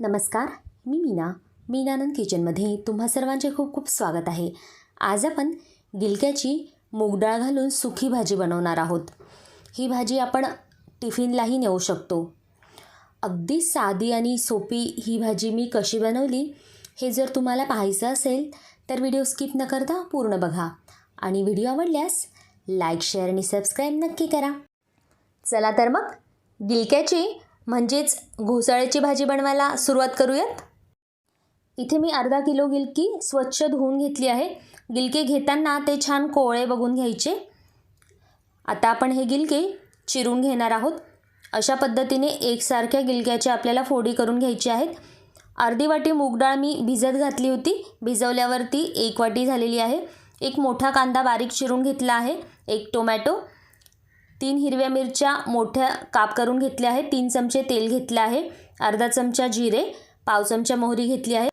नमस्कार मी मीना. मीनानंद किचनमध्ये तुम्हा सर्वांचे खूप खूप स्वागत आहे. आज आपण गिलक्याची मूगडाळ घालून सुखी भाजी बनवणार आहोत. ही भाजी आपण टिफिनलाही नेऊ शकतो. अगदी साधी आणि सोपी ही भाजी मी कशी बनवली हे जर तुम्हाला पाहायचं असेल तर व्हिडिओ स्किप न करता पूर्ण बघा. आणि व्हिडिओ आवडल्यास लाईक शेअर आणि सबस्क्राईब नक्की करा. चला तर मग गिलक्याची म्हणजेच घोसाळ्याची भाजी बनवायला सुरुवात करूयात. इथे मी अर्धा किलो गिलकी स्वच्छ धुवून घेतली आहे. गिलके घेताना ते छान कोवळे बघून घ्यायचे. आता आपण हे गिलके चिरून घेणार आहोत. अशा पद्धतीने एकसारख्या गिलक्याच्या आपल्याला फोडी करून घ्यायची आहेत. अर्धी वाटी मूगडाळ मी भिजत घातली होती. भिजवल्यावरती एक वाटी झालेली आहे. एक मोठा कांदा बारीक चिरून घेतला आहे. एक टोमॅटो. तीन हिरव्या मिरच्या मोठ्या काप करून घेतल्या आहेत. तीन चमचे तेल घेतलं आहे. अर्धा चमचा जिरे पाव चमचा मोहरी घेतली आहे.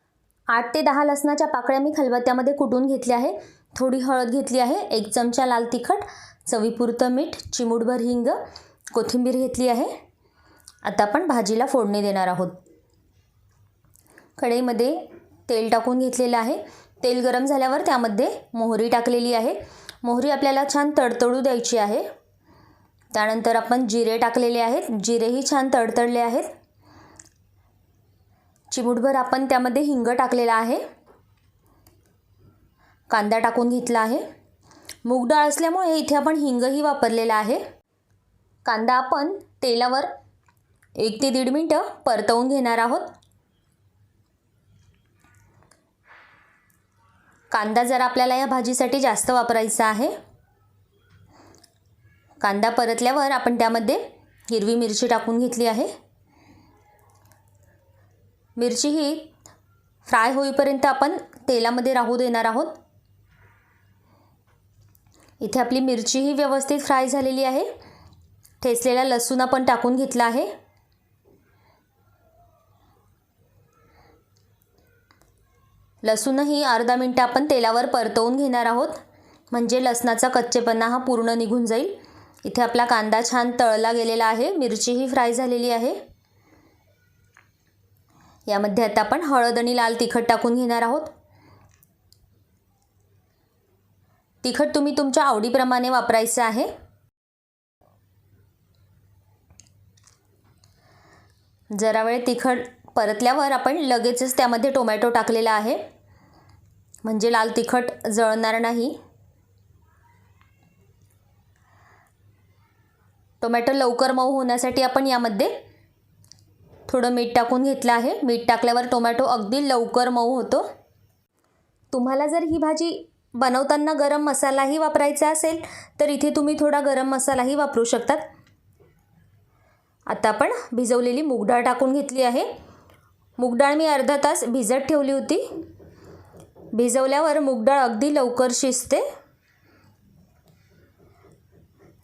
आठ ते दहा लसणाच्या पाकळ्या मी खलबत्त्यामध्ये कुटून घेतल्या आहे. थोडी हळद घेतली आहे. एक चमचा लाल तिखट चवीपुरतं मीठ चिमूटभर हिंग कोथिंबीर घेतली आहे. आता आपण भाजीला फोडणी देणार आहोत. कढईमध्ये तेल टाकून घेतलेलं आहे. तेल गरम झाल्यावर त्यामध्ये मोहरी टाकलेली आहे. मोहरी आपल्याला छान तडतडू द्यायची आहे. त्यानंतर आपण जिरे टाकलेले आहेत. जिरेही छान तडतडले आहेत. चिमूटभर आपण त्यामध्ये हिंग टाकलेला आहे. कांदा टाकून घेतला आहे. मूग डाळ असल्यामुळे इथे आपण हिंगही वापरलेला आहे. कांदा आपण तेलावर एक ते दीड मिनटं परतवून घेणार आहोत. कांदा जर आपल्याला या भाजीसाठी जास्त वापरायचा आहे कांदा परतल्यावर आपण त्यामध्ये हिरवी मिरची टाकून घेतली आहे. मिरची ही फ्राय होईपर्यंत आपण तेलामध्ये राहू देणार आहोत. इथे आपली मिरची ही व्यवस्थित फ्राय झालेली आहे. ठेचलेला लसूण आपण टाकून घेतला आहे. लसूणही अर्धा मिनटं आपण तेलावर परतवून घेणार आहोत. म्हणजे लसणाचा कच्चेपणा हा पूर्ण निघून जाईल. इथे आपला कांदा छान तळला गेलेला आहे. मिरचीही फ्राय झालेली आहे. यामध्ये आता आपण हळद आणि लाल तिखट टाकून घेणार आहोत. तिखट तुम्ही तुमच्या आवडीप्रमाणे वापरायचं आहे. जरा वेळ तिखट परतल्यावर आपण लगेचच त्यामध्ये टोमॅटो टाकलेला आहे. म्हणजे लाल तिखट जळणार नाही. टोमॅटो लवकर मऊ होण्यासाठी आपण यामध्ये थोडं मीठ टाकून घेतलं आहे. मीठ टाकल्यावर टोमॅटो अगदी लवकर मऊ होतो. तुम्हाला जर ही भाजी बनवताना गरम मसालाही वापरायचा असेल तर इथे तुम्ही थोडा गरम मसालाही वापरू शकतात. आता आपण भिजवलेली मूगडाळ टाकून घेतली आहे. मूगडाळ मी अर्धा तास भिजत ठेवली होती. भिजवल्यावर मूगडाळ अगदी लवकर शिजते.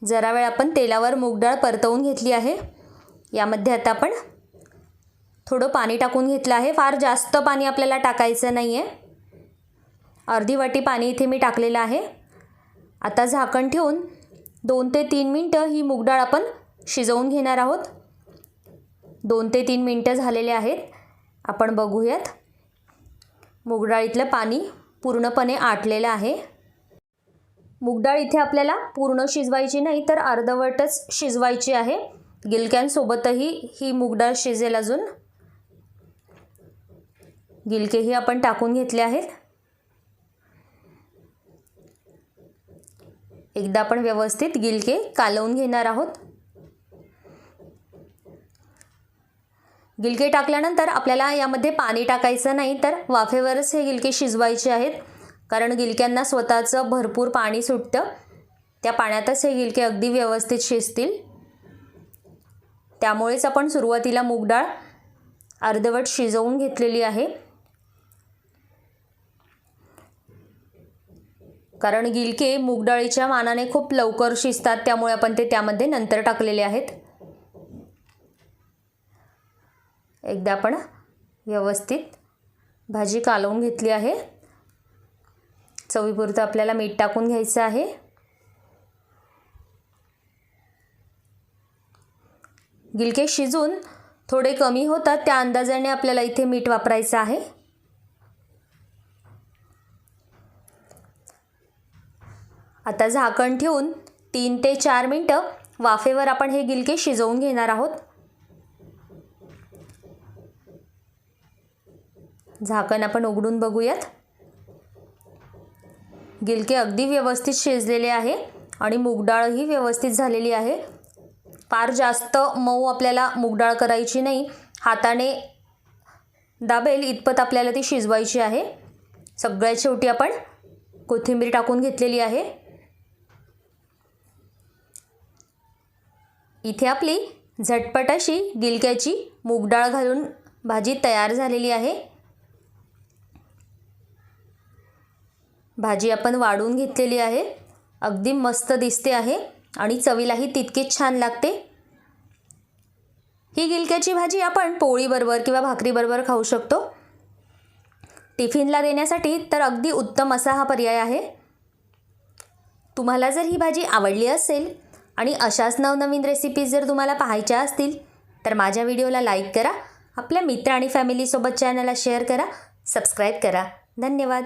जरा वेळ आपण तेलावर मूगडाळ परतवून घेतली आहे. यामध्ये आता आपण थोडं पाणी टाकून घेतलं आहे. फार जास्त पाणी आपल्याला टाकायचं नाही आहे अर्धी वाटी पाणी इथे मी टाकलेलं आहे. आता झाकण ठेवून दोन ते तीन मिनटं ही मूगडाळ आपण शिजवून घेणार आहोत. दोन ते तीन मिनटं झालेले आहेत. आपण बघूयात. मूगडाळीतलं पाणी पूर्णपणे आटलेलं आहे. मूगडाळ इथे आपल्याला पूर्ण शिजवायची नाही तर अर्धवटच शिजवायची आहे. गिलक्यांसोबतही ही मूगडाळ शिजेल अजून. गिलकेही आपण टाकून घेतले आहेत. एकदा आपण व्यवस्थित गिलके कालवून घेणार आहोत. गिलके टाकल्यानंतर आपल्याला यामध्ये पाणी टाकायचं नाही तर वाफेवरच हे गिलके शिजवायचे आहेत. कारण गिलक्यांना स्वतःचं भरपूर पाणी सुटतं. त्या पाण्यातच हे गिलके अगदी व्यवस्थित शिजतील. त्यामुळेच आपण सुरुवातीला मूगडाळ अर्धवट शिजवून घेतलेली आहे. कारण गिलके मूगडाळीच्या मानाने खूप लवकर शिजतात त्यामुळे आपण ते त्यामध्ये नंतर टाकलेले आहेत. एकदा आपण व्यवस्थित भाजी कालवून घेतली आहे. चवीपुरतं आपल्याला मीठ टाकून घ्यायचं आहे. गिलके शिजून थोडे कमी होतात त्या अंदाजाने आपल्याला इथे मीठ वापरायचं आहे. आता झाकण ठेवून तीन ते चार मिनटं वाफेवर आपण हे गिलके शिजवून घेणार आहोत. झाकण आपण उघडून बघूयात. गिलके अगदी व्यवस्थित शिजलेले आहे आणि मूगडाळही व्यवस्थित झालेली आहे. फार जास्त मऊ आपल्याला मूगडाळ करायची नाही. हाताने दाबेल इतपत आपल्याला ती शिजवायची आहे. सगळ्यात शेवटी आपण कोथिंबीर टाकून घेतलेली आहे. इथे आपली झटपट अशी गिलक्याची मूगडाळ घालून भाजी तयार झालेली आहे. भाजी आपण वाढून घेतलेली आहे. अगदी मस्त दिसते आहे आणि चवीलाही तितकीच छान लागते. ही गिलक्याची भाजी आपण पोळीबरोबर किंवा भाकरीबरोबर खाऊ शकतो. टिफिनला देण्यासाठी तर अगदी उत्तम असा हा पर्याय आहे. तुम्हाला जर ही भाजी आवडली असेल आणि अशाच नवनवीन रेसिपीज जर तुम्हाला पाहायच्या असतील तर माझ्या व्हिडिओला लाईक करा. आपल्या मित्र आणि फॅमिलीसोबत चॅनलला शेअर करा. सबस्क्राईब करा. धन्यवाद.